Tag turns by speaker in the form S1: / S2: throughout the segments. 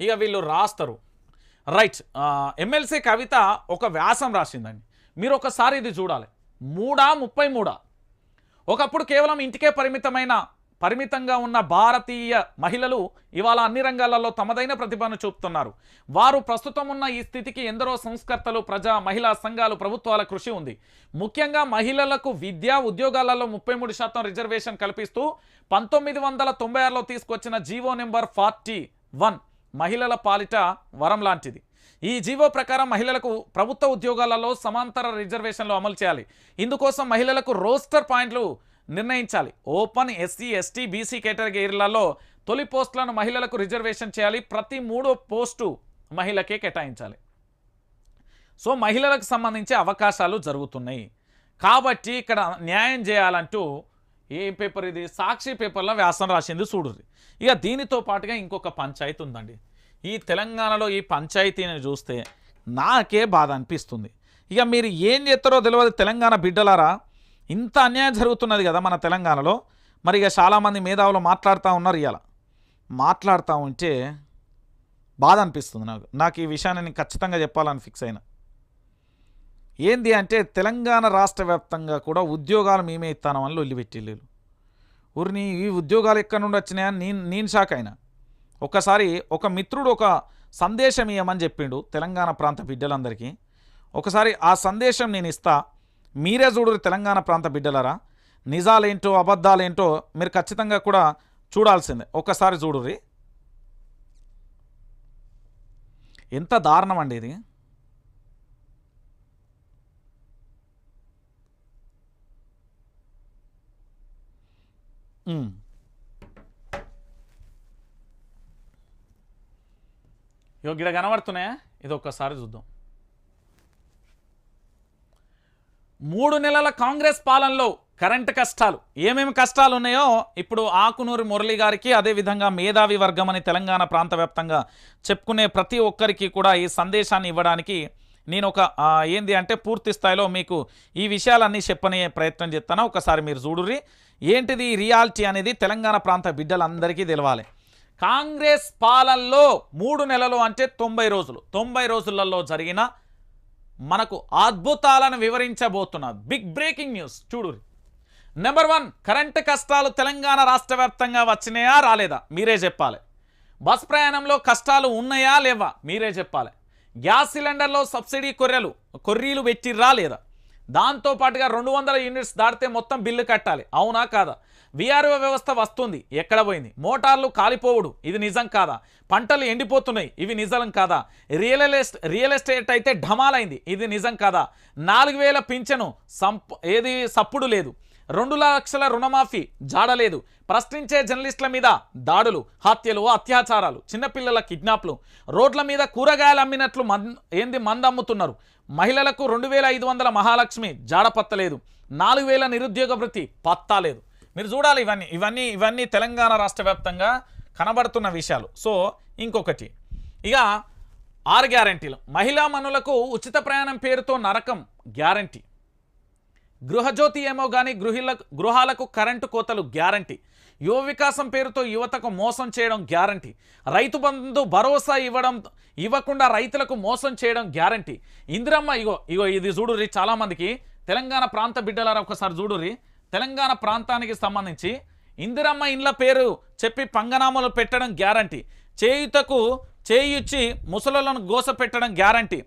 S1: ఇక వీళ్ళు రాస్తారు. రైట్ ఎమ్మెల్సీ కవిత ఒక వ్యాసం రాసిందండి. మీరు ఒకసారి ఇది చూడాలి. మూడా ముప్పై మూడా? ఒకప్పుడు కేవలం ఇంటికే పరిమితమైన పరిమితంగా ఉన్న భారతీయ మహిళలు ఇవాళ అన్ని రంగాలలో తమదైన ప్రతిభను చూపుతున్నారు. వారు ప్రస్తుతం ఉన్న ఈ స్థితికి ఎందరో సంస్కర్తలు ప్రజా మహిళా సంఘాలు ప్రభుత్వాల కృషి ఉంది. ముఖ్యంగా మహిళలకు విద్యా ఉద్యోగాలలో ముప్పై మూడు శాతం రిజర్వేషన్ కల్పిస్తూ పంతొమ్మిది వందల తొంభై ఆరులో తీసుకొచ్చిన జీవో నెంబర్ ఫార్టీ వన్. మహిళల పాలిట వరం లాంటిది. ఈ జీవో ప్రకారం మహిళలకు ప్రభుత్వ ఉద్యోగాలలో సమాంతర రిజర్వేషన్లు అమలు చేయాలి. ఇందుకోసం మహిళలకు రోస్టర్ పాయింట్లు నిర్ణయించాలి. ఓపెన్ ఎస్సీ ఎస్టీ బీసీ కేటగిరీలలో తొలి పోస్టులను మహిళలకు రిజర్వేషన్ చేయాలి. ప్రతి మూడో పోస్టు మహిళకే కేటాయించాలి. సో మహిళలకు సంబంధించి అవకాశాలు జరుగుతున్నాయి. కాబట్టి ఇక్కడ న్యాయం చేయాలంటూ ఏం పేపర్ ఇది? సాక్షి పేపర్లో వ్యాసం రాసింది చూడుర్రి. ఇక దీనితో పాటుగా ఇంకొక పంచాయతీ ఉందండి. ఈ తెలంగాణలో ఈ పంచాయతీని చూస్తే నాకే బాధ అనిపిస్తుంది. ఇక మీరు ఏం చేస్తారో తెలియదు తెలంగాణ బిడ్డలారా. ఇంత అన్యాయం జరుగుతున్నది కదా మన తెలంగాణలో. మరి ఇక చాలామంది మేధావులు మాట్లాడుతూ ఉన్నారు ఇవాళ మాట్లాడుతూ ఉంటే బాధ అనిపిస్తుంది నాకు. నాకు ఈ విషయాన్ని నేను ఖచ్చితంగా చెప్పాలని ఫిక్స్ అయినా. ఏంది అంటే తెలంగాణ రాష్ట్ర వ్యాప్తంగా కూడా ఉద్యోగాలు మేమే ఇస్తానమని లొల్లిపెట్టి ఊరిని ఈ ఉద్యోగాలు ఎక్కడి నుండి వచ్చినాయని నేను నేను షాక్ అయినా. ఒకసారి ఒక మిత్రుడు ఒక సందేశం ఇవ్వమని చెప్పిండు తెలంగాణ ప్రాంత బిడ్డలందరికీ. ఒకసారి ఆ సందేశం నేను ఇస్తా. మీరే చూడరు తెలంగాణ ప్రాంత బిడ్డలరా. నిజాలేంటో అబద్ధాలేంటో మీరు ఖచ్చితంగా కూడా చూడాల్సిందే. ఒక్కసారి చూడుర్రి. ఎంత దారుణం అండి ఇది. ఇగో గిడ కనబడుతున్నాయా? ఇది ఒక్కసారి చూద్దాం. మూడు నెలల కాంగ్రెస్ పాలనలో కరెంటు కష్టాలు. ఏమేమి కష్టాలు ఉన్నాయో ఇప్పుడు ఆకునూరి మురళి గారికి అదేవిధంగా మేధావి వర్గం అని తెలంగాణ ప్రాంత వ్యాప్తంగా చెప్పుకునే ప్రతి ఒక్కరికి కూడా ఈ సందేశాన్ని ఇవ్వడానికి నేను ఒక ఏంది అంటే పూర్తి స్థాయిలో మీకు ఈ విషయాలన్నీ చెప్పనే ప్రయత్నం చేస్తాను? ఒకసారి మీరు చూడుర్రి. ఏంటిది రియాలిటీ అనేది తెలంగాణ ప్రాంత బిడ్డలందరికీ తెలవాలి. కాంగ్రెస్ పాలనలో మూడు నెలలు అంటే తొంభై రోజులు. తొంభై రోజులలో జరిగిన మనకు అద్భుతాలను వివరించబోతున్న బిగ్ బ్రేకింగ్ న్యూస్. చూడురి నెంబర్ వన్ కరెంటు కష్టాలు తెలంగాణ రాష్ట్ర వ్యాప్తంగా వచ్చినాయా? రాలేదా? మీరే చెప్పాలి. బస్ ప్రయాణంలో కష్టాలు ఉన్నాయా? లేవా? మీరే చెప్పాలి. గ్యాస్ సిలిండర్లో సబ్సిడీ కొర్రెలు కొర్రీలు పెట్టిర్రా లేదా? దాంతో పాటుగా రెండు వందల యూనిట్స్ దాటితే మొత్తం బిల్లు కట్టాలి. అవునా కాదా? విఆర్ఓ వ్యవస్థ వస్తుంది. ఎక్కడ పోయింది? మోటార్లు కాలిపోవుడు. ఇది నిజం కాదా? పంటలు ఎండిపోతున్నాయి. ఇవి నిజం కాదా? రియల్ ఎస్టేట్ రియల్ ఎస్టేట్ అయితే ఢమాలైంది. ఇది నిజం కాదా? నాలుగు వేల పింఛను సంప్ ఏది సప్పుడు లేదు. రెండు లక్షల రుణమాఫీ జాడలేదు. ప్రశ్నించే జర్నలిస్టుల మీద దాడులు హత్యలు అత్యాచారాలు చిన్నపిల్లల కిడ్నాప్లు రోడ్ల మీద కూరగాయలు అమ్మినట్లు మన్ ఏంది మంద అమ్ముతున్నారు మహిళలకు రెండు వేల ఐదు వందల మహాలక్ష్మి జాడపత్తలేదు నాలుగు వేల నిరుద్యోగ వృత్తి పత్తాలేదు. మీరు చూడాలి ఇవన్నీ ఇవన్నీ ఇవన్నీ తెలంగాణ రాష్ట్ర వ్యాప్తంగా కనబడుతున్న విషయాలు. సో ఇంకొకటి. ఇక ఆరు గ్యారంటీలు. మహిళా మనులకు ఉచిత ప్రయాణం పేరుతో నరకం గ్యారంటీ. గృహజ్యోతి ఏమో కానీ గృహిలకు గృహాలకు కరెంటు కోతలు గ్యారంటీ. యువ వికాసం పేరుతో యువతకు మోసం చేయడం గ్యారంటీ. రైతు బంధు భరోసా ఇవ్వడం ఇవ్వకుండా రైతులకు మోసం చేయడం గ్యారంటీ. ఇందిరమ్మ ఇగో ఇగో ఇది చూడుర్రి చాలామందికి. తెలంగాణ ప్రాంత బిడ్డలారా ఒకసారి చూడుర్రి. తెలంగాణ ప్రాంతానికి సంబంధించి ఇందిరమ్మ ఇండ్ల పేరు చెప్పి పంగనామాలు పెట్టడం గ్యారంటీ. చేయుతకు చేయిచ్చి ముసలులను గోస పెట్టడం గ్యారంటీ.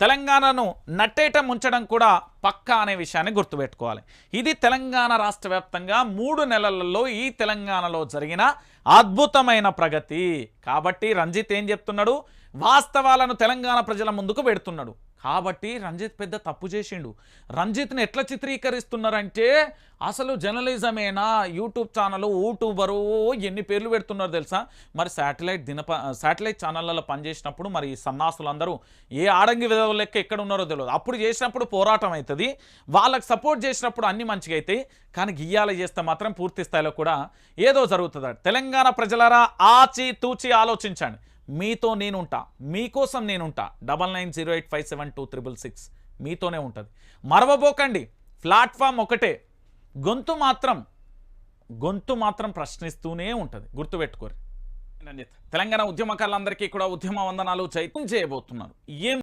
S1: తెలంగాణను నట్టేట ముంచడం కూడా పక్కా అనే విషయాన్ని గుర్తుపెట్టుకోవాలి. ఇది తెలంగాణ రాష్ట్ర వ్యాప్తంగా మూడు నెలలలో ఈ తెలంగాణలో జరిగిన అద్భుతమైన ప్రగతి. కాబట్టి రంజిత్ ఏం చెప్తున్నాడు? వాస్తవాలను తెలంగాణ ప్రజల ముందుకు పెడుతున్నాడు. కాబట్టి రంజిత్ పెద్ద తప్పు చేసిండు. రంజిత్ని ఎట్లా చిత్రీకరిస్తున్నారంటే అసలు జర్నలిజమేనా? యూట్యూబ్ ఛానల్ యూట్యూబరు ఎన్ని పేర్లు పెడుతున్నారు తెలుసా? మరి శాటిలైట్ దినప శాటిలైట్ ఛానళ్ళలో పనిచేసినప్పుడు మరి ఈ సన్నాసులందరూ ఏ ఆడంగి విధవ లెక్క ఎక్కడ ఉన్నారో తెలియదు అప్పుడు చేసినప్పుడు పోరాటం అవుతుంది వాళ్ళకి సపోర్ట్ చేసినప్పుడు అన్ని మంచిగా అవుతాయి కానీ గియ్యాల చేస్తే మాత్రం పూర్తి స్థాయిలో కూడా ఏదో జరుగుతుంది. తెలంగాణ ప్రజలరా ఆచి తూచి ఆలోచించండి. మీతో నేనుంటా. మీకోసం నేనుంటా. Double nine zero eight five seven two triple six మీతోనే ఉంటుంది. మరవబోకండి. ప్లాట్ఫామ్ ఒకటే. గొంతు మాత్రం గొంతు మాత్రం ప్రశ్నిస్తూనే ఉంటుంది. గుర్తుపెట్టుకోరు. తెలంగాణ ఉద్యమకారులందరికీ కూడా ఉద్యమ వందనాలు చైతం చేయబోతున్నారు. ఏం